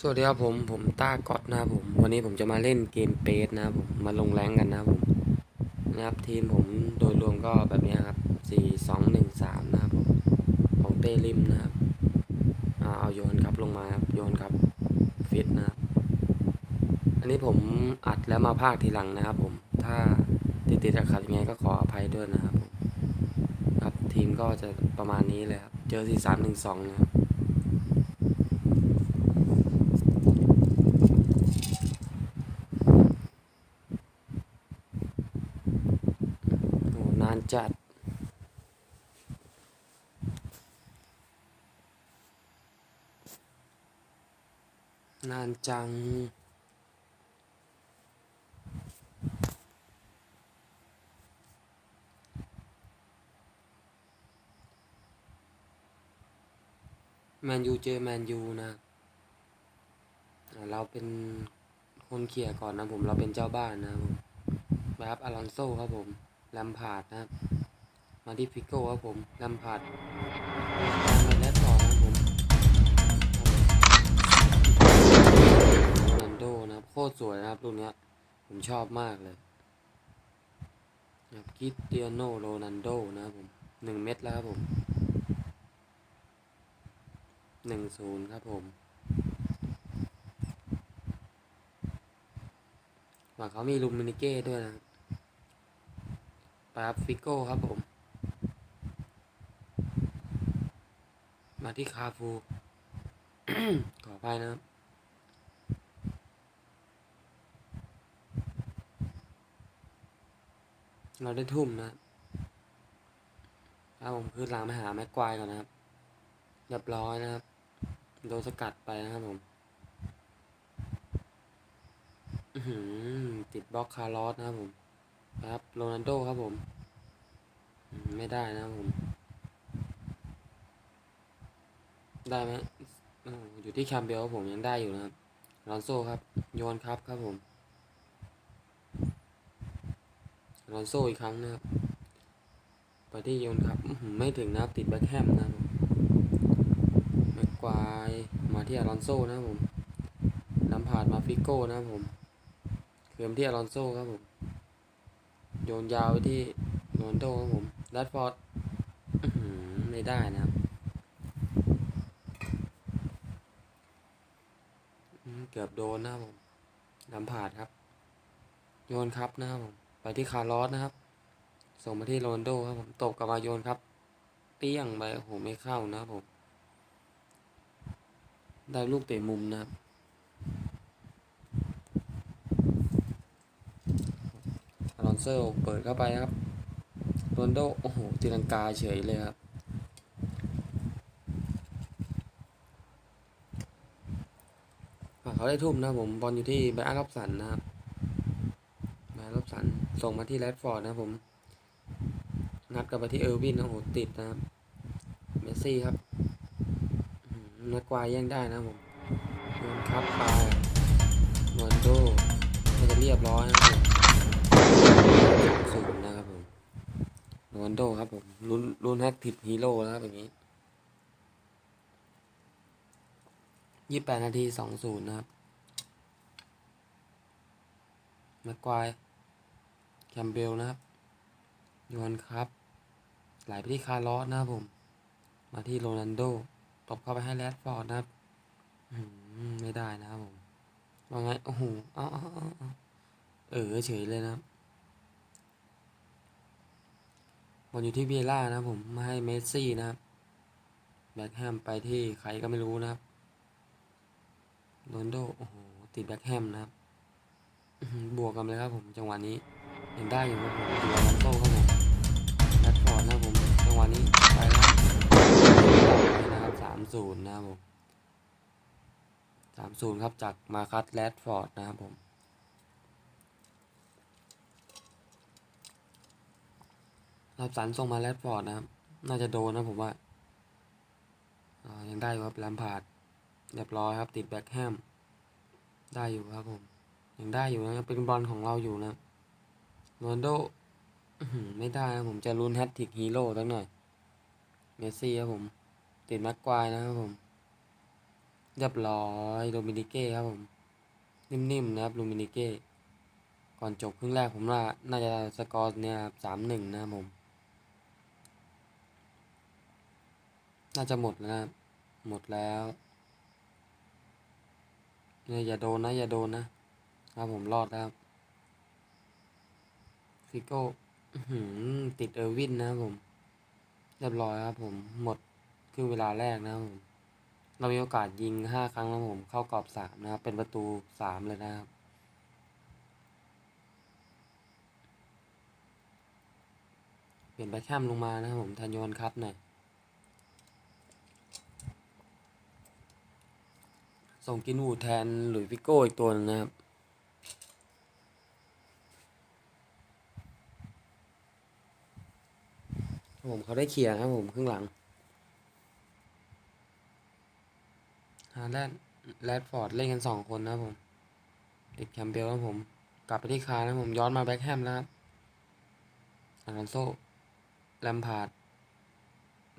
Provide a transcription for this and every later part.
สวัสดีครับผมผมต้ากอดนะครับผม วันนี้ผมจะมาเล่นเกมเปสนะครับผมมาลงแรงกันนะครับผมนะครับทีมผมโดยรวมก็แบบนี้ครับสี่สองหนึ่งสามนะครับผมของเต้ริมนะครับอเอาโยนครับลงมาครับโยนครับฟิตนะครับอันนี้ผมอัดแล้วมาพากย์ทีหลังนะครับผมถ้าติดติดขัดยังไงก็ขออภัยด้วยนะครับครับทีมก็จะประมาณนี้เลยครับเจอสี่สามหนึ่งสองนะครับ โอ้นาน จัด นานจัง แมนยูเจอแมนยูนะเราเป็นคนเขี่ยก่อนนะผม เราเป็นเจ้าบ้านนะครับผมแบบอลอนโซครับผม ลมพาดนะครับมาที่ฟิกโก้ครับผมลมพาดมาแลดต่อนะครับผมโรนัลโดนะครับโคตรสวยนะครับลูกเนี้ผมชอบมากเลยนะครับคริสเตียโนโรนัลโดนะครับผมหนึ่งเม็ดแล้วครับผมหนึ่งศูนย์ครับผมวังเขามีลูมินิเก้ด้วยนะครับ ครับฟิโก้ครับผม มาที่คาฟู ขออภัยนะครับเราได้ทุ่มนะครับผมคือหลังไปหาแม็กควายก่อนนะครับเรียบร้อยนะครับ โดนสกัดไปนะครับผมติดบล็อกคาร์ลอสนะครับผม ครับโรนัลโดครับผม ไม่ได้นะผม ได้ไหมอยู่ที่แคมเบลผมยังได้อยู่นะครับลอนโซครับโยนครับครับผมลอนโซอีกครั้งนะครับไปที่โยนครับ ไม่ถึงนะครับติดแบ็คแฮมนะครับผมแม็กควายมาที่อลอนโซนะครับผมนำผ่านมาฟิโก้นะครับผมเคืมที่อลอนโซครับผม โยนยาวไปที่โรนโดครับผมแรดฟอร์ดไม่ได้นะครับ เกือบโดนนะครับผมลำผาดครับ โยนครับนะครับผม ไปที่คาร์ลอสนะครับ ส่งมาที่โรนโดครับผม ตกกลับมาโยนครับ เปี้ยงไปโอ้โหไม่เข้านะครับผม ได้ลูกเตะมุมนะครับ อลอนโซเปิดเข้าไปครับโรนโดโอ้โหตีลังกาเฉยเลยครับอะเขาได้ทุ่มนะผมบอลอยู่ที่แบรอันรับสันนะครับแบรอันรับสันส่งมาที่แรดฟอร์ดนะผมงัดกลับไปที่เออร์วินโอ้โหติดนะครับเมสซี่ครับนักกวายแย่งได้นะผมโยนครับไปโรนโดน่าจะเรียบร้อยนะครับผม ศูนย์นะครับผม โรนลโดครับผมลุ้นลุ้นแฮกติดฮีโร่แล้วครับอย่างนี้ยี่แปดนาทีสองศูนย์นะครับแม็กควายแคมเบลนะครับโยนครับ ไหลไปที่คาร์ลอสนะครับผม มาที่โรนัลโดตบเข้าไปให้แรดฟอร์ดนะครับไม่ได้นะครับผมว่าไงโอ้โหเอ้าวเออเฉยเลยนะครับ บอลอยู่ที่เวียร่านะผมมาให้เมสซี่นะครับแบ็คแฮมไปที่ใครก็ไม่รู้นะครับโรนโดโอ้โหติดแบ็คแฮมนะครับบวกกันเลยครับผมจังหวะนี้ยังได้อยู่ครับผมดูอารันโตครับผมแรดฟอร์ดนะผมจังหวะนี้ไปแล้วนะครับสามศูนย์นะครับผมสามศูนย์ครับจากมาคัสแรดฟอร์ดนะครับผม รับสันส่งมาแรดฟอร์ดนะครับ น่าจะโดนนะผมว่า ยังได้อยู่ครับแลมพาร์ดเรียบร้อยครับ ติดแบ็คแฮม ได้อยู่ครับผม ยังได้อยู่นะเป็นบอลของเราอยู่นะโรนโดไม่ได้ครับผมจะลุ้นแฮตติกฮีโร่ตั้งหน่อย เมสซี่ครับผม ติดแม็กควายนะครับผม เรียบร้อยโดมินิเก้ครับผม นิ่มๆนะครับลูมินิเก้ก่อนจบครึ่งแรกผมว่าน่าจะสกอร์เนี่ยสามหนึ่งนะครับผม น่าจะหมดแล้วนะครับหมดแล้วเนี่ยอย่าโดนนะอย่าโดนนะครับผมรอดแล้วครับฟิโก้ติดเออร์วินนะครับผม เรียบร้อยครับผมหมดครึ่งเวลาแรกนะครับผมเรามีโอกาสยิงห้าครั้งแล้วผม เข้ากรอบสามนะครับ เป็นประตูสามเลยนะครับเปลี่ยนแบ็คแฮมลงมานะครับผมแทนโยนครับหน่อย ส่งกินวูดแทนหลุยส์ฟิโก้อีกตัวนึงนะครับ ผมเขาได้เคลียร์ครับผมครึ่งหลังฮาแลนด์แรดฟอร์ดเล่นกันสองคนนะผมติดแคมเบลครับผม กลับไปที่คานะผมย้อนมาแบ็คแฮมแล้วครับอัลอนโซแลมพาร์ด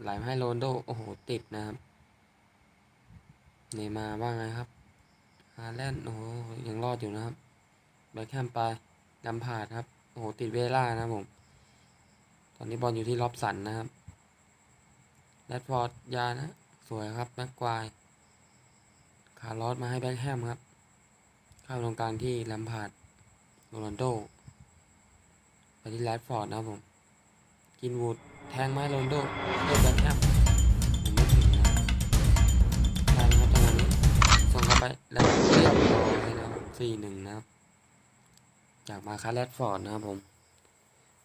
ไหลมาให้โรนโด โอ้โห ติดนะครับ เนยมาว่าไงครับฮาแลนด์โอ้โหยังรอดอยู่นะครับแบ็คแฮมไปแลมพาดครับ โอ้โห ติดเวล่านะผม ตอนนี้บอลอยู่ที่ล็อบสันนะครับแรดฟอร์ดยานะ สวยครับแบ็กควายคาร์ลอสมาให้แบ็คแฮมครับ เข้าตรงกลางที่แลมพาร์ดโรนัลโดไปที่แรดฟอร์ดนะครับผม กินวูดแทงไม้โรนัลโดเลือกแบ็คแฮม สี่หนึ่งนะครับ จากมาคาแรดฟอร์ดนะครับผม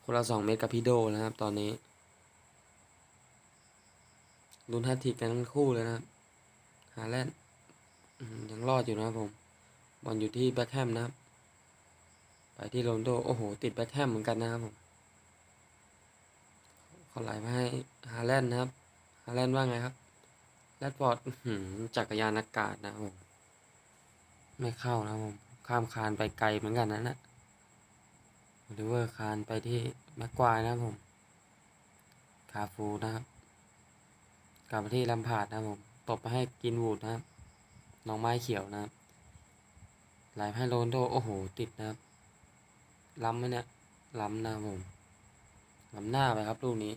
คนละสองเมตรกับพี่โดนะครับ ตอนนี้ลุ้นแฮตทริกกันทั้งคู่เลยนะครับฮาแลนด์ยังรอดอยู่นะครับผมบอลอยู่ที่แบ็คแฮมนะครับ ไปที่โรนโด โอ้โห ติดแบ็คแฮมเหมือนกันนะครับผมเขาไหลมาให้ฮาแลนด์นะครับฮาแลนด์ว่าไงครับแรดฟอร์ดจักรยานอากาศนะครับผม ไม่เข้านะครับผม ข้ามคานไปไกลเหมือนกันนะนะหรือว่าคานไปที่แม็กควายนะผม คาฟูนะครับกลับมาที่ลำพาดนะผมตบไปให้กินวูดนะครับน้องไม้เขียวนะครับไหลไปให้โรนโดโอ้โห ติดนะครับล้ำไหมเนี่ยล้ำนะผมล้ำหน้าไปครับลูกนี้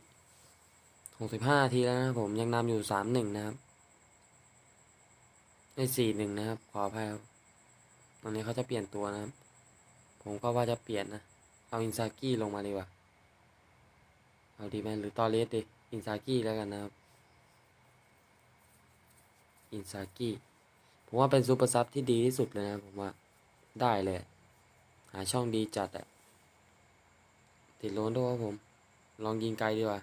หกสิบห้าทีแล้วนะผมยังนำอยู่สามหนึ่งนะครับในสี่หนึ่งนะครับ ขออภัยครับ ตอนนี้เขาจะเปลี่ยนตัวนะครับ ผมก็ว่าจะเปลี่ยนนะ เอาอินซากิลงมาดีกว่า เอาดีไหมหรือตอเลสดิอินซากิแล้วกันนะครับ อินซากิผมว่าเป็นซูเปอร์ซับที่ดีที่สุดเลยนะผมว่าได้เลย หาช่องดีจัดอะติดโลนด้วยครับผม ลองยิงไกลดีกว่า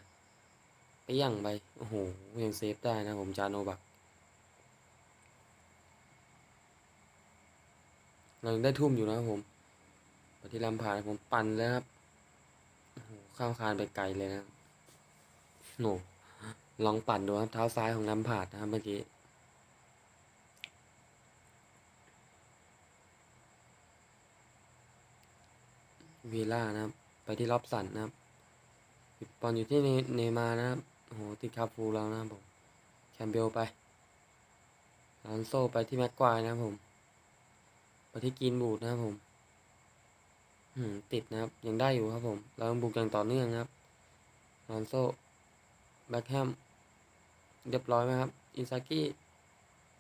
ไปยั่งไป โอ้โห ยังเซฟได้นะผมจาโนบัก เรายังได้ทุ่มอยู่นะครับผมไปที่ลำพาดผมปั่นแล้วครับโอ้โหข้ามคานไปไกลเลยนะโหลองปั่นดูครับเท้าซ้ายของลำพาดนะครับเมื่อกี้วีล่านะครับ ไปที่ล็อบสันนะครับบอลอยู่ที่เนเนมานะครับโอ้โหติดคาฟูแล้วนะครับผมแคมเบลไปลอนโซไปที่แม็กควายนะครับผม ไปที่กรีนบูดนะครับผมอืมติดนะครับ ยังได้อยู่ครับผม เราต้องบุกอย่างต่อเนื่องครับลอนโซแบ็คแฮมเรียบร้อยไหมครับ อินซากิ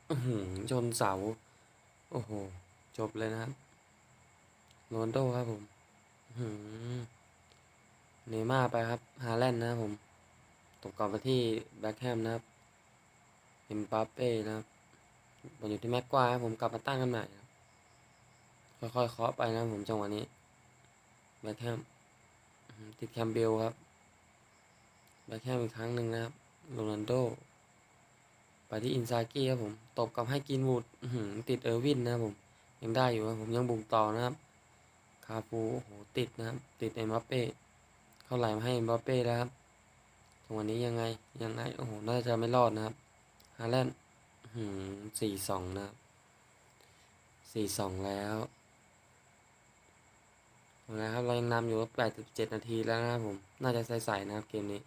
อื้หือชนเสา โอ้โห จบเลยนะครับโรนโดครับผมหือเนม่าไปครับ ฮาแลนด์นะครับผม ตกกลับไปที่แบ็คแฮมนะครับเอ็มบัปเป้นะครับบอลอยู่ที่แม็กควายครับผมกลับมาตั้งกันใหม่ ค่อยๆเคาะไปนะผมจังหวะนี้แบ็คแฮมติดแคมเบลครับแบ็คแฮมอีกครั้งหนึ่งนะครับโรนัลโด ไปที่อินซากิครับผม ตบกลับให้กินวูดติดเออร์วินนะครับผม ยังได้อยู่ครับผมยังบุกต่อนะครับ คาฟูโอ้โหติดนะครับ ติดเอ็มบัปเป้เข้าไหลมาให้เอ็มบัปเป้แล้วครับจังหวะนี้ยังไงยังไงโอ้โหน่าจะไม่รอดนะครับฮาแลนด์สี่สองนะครับสี่สองแล้ว นะครับเรายังนำอยู่แปดสิบเจ็ดนาทีแล้วนะครับผม น่าจะใส่ๆนะครับเกมนี้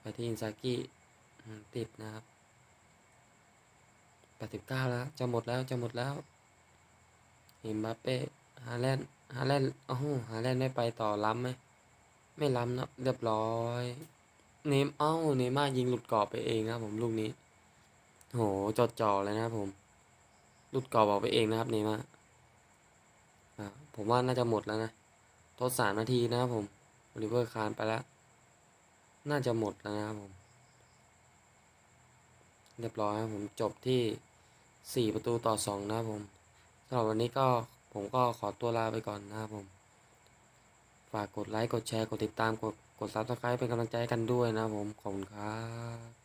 ไปที่อินซากิติดนะครับแปดสิบเก้าแล้ว จะหมดแล้วจะหมดแล้วเอ็มบัปเป้ฮาแลนฮาแลนโอ้โหฮาแลนไม่ไปต่อล้ำไหมไม่ล้ำนะเรียบร้อย เนมเอ้าเนม่ายิงหลุดกรอบไปเองครับผมลูกนี้โหจดจ่อเลยนะครับผม หลุดกรอบออกไปเองนะครับเนม่า ผมว่าน่าจะหมดแล้วนะทดสามนาทีนะครับผมโอลิเวอร์คานไปแล้ว น่าจะหมดแล้วนะครับผม เรียบร้อยครับผมจบที่สี่ประตูต่อสองนะครับผมสำหรับวันนี้ก็ผมก็ขอตัวลาไปก่อนนะครับผม ฝากกดไลค์ กดแชร์ กดติดตาม กดกดซับสไครป์เป็นกำลังใจกันด้วยนะครับผม ขอบคุณครับ